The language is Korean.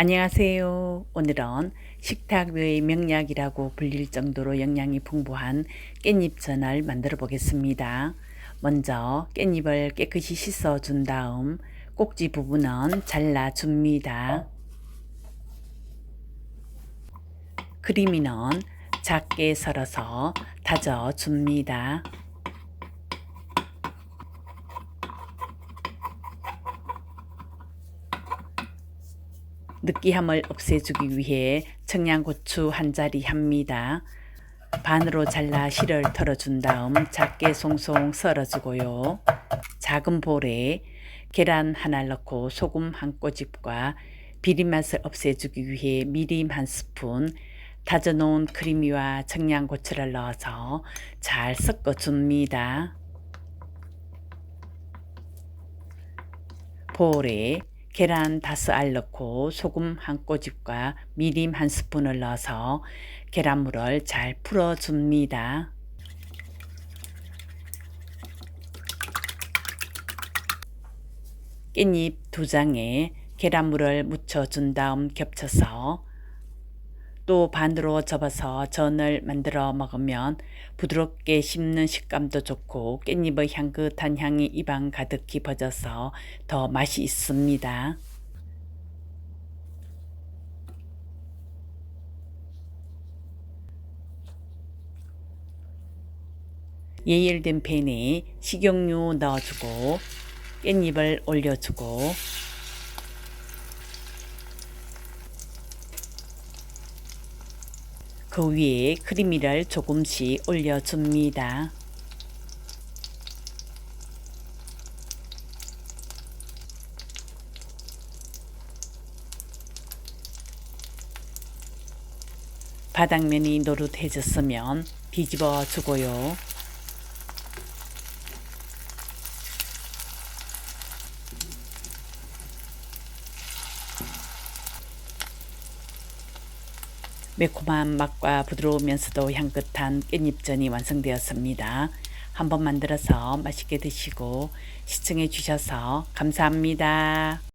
안녕하세요. 오늘은 식탁의 명약이라고 불릴 정도로 영양이 풍부한 깻잎전을 만들어 보겠습니다. 먼저 깻잎을 깨끗이 씻어 준 다음 꼭지 부분은 잘라 줍니다. 크리미는 작게 썰어서 다져 줍니다. 느끼함을 없애주기 위해 청양고추 한 자리 합니다. 반으로 잘라 실을 털어준 다음 작게 송송 썰어주고요. 작은 볼에 계란 하나 넣고 소금 한 꼬집과 비린맛을 없애주기 위해 미림 한 스푼, 다져놓은 크리미와 청양고추를 넣어서 잘 섞어줍니다. 볼에 계란 다섯 알 넣고 소금 한 꼬집과 미림 한 스푼을 넣어서 계란물을 잘 풀어줍니다. 깻잎 두 장에 계란물을 묻혀준 다음 겹쳐서 또 반으로 접어서 전을 만들어 먹으면 부드럽게 씹는 식감도 좋고 깻잎의 향긋한 향이 입안 가득히 퍼져서 더 맛이 있습니다. 예열된 팬에 식용유 넣어주고 깻잎을 올려주고 그 위에 크리미를 조금씩 올려줍니다. 바닥면이 노릇해졌으면 뒤집어 주고요. 매콤한 맛과 부드러우면서도 향긋한 깻잎전이 완성되었습니다. 한번 만들어서 맛있게 드시고 시청해 주셔서 감사합니다.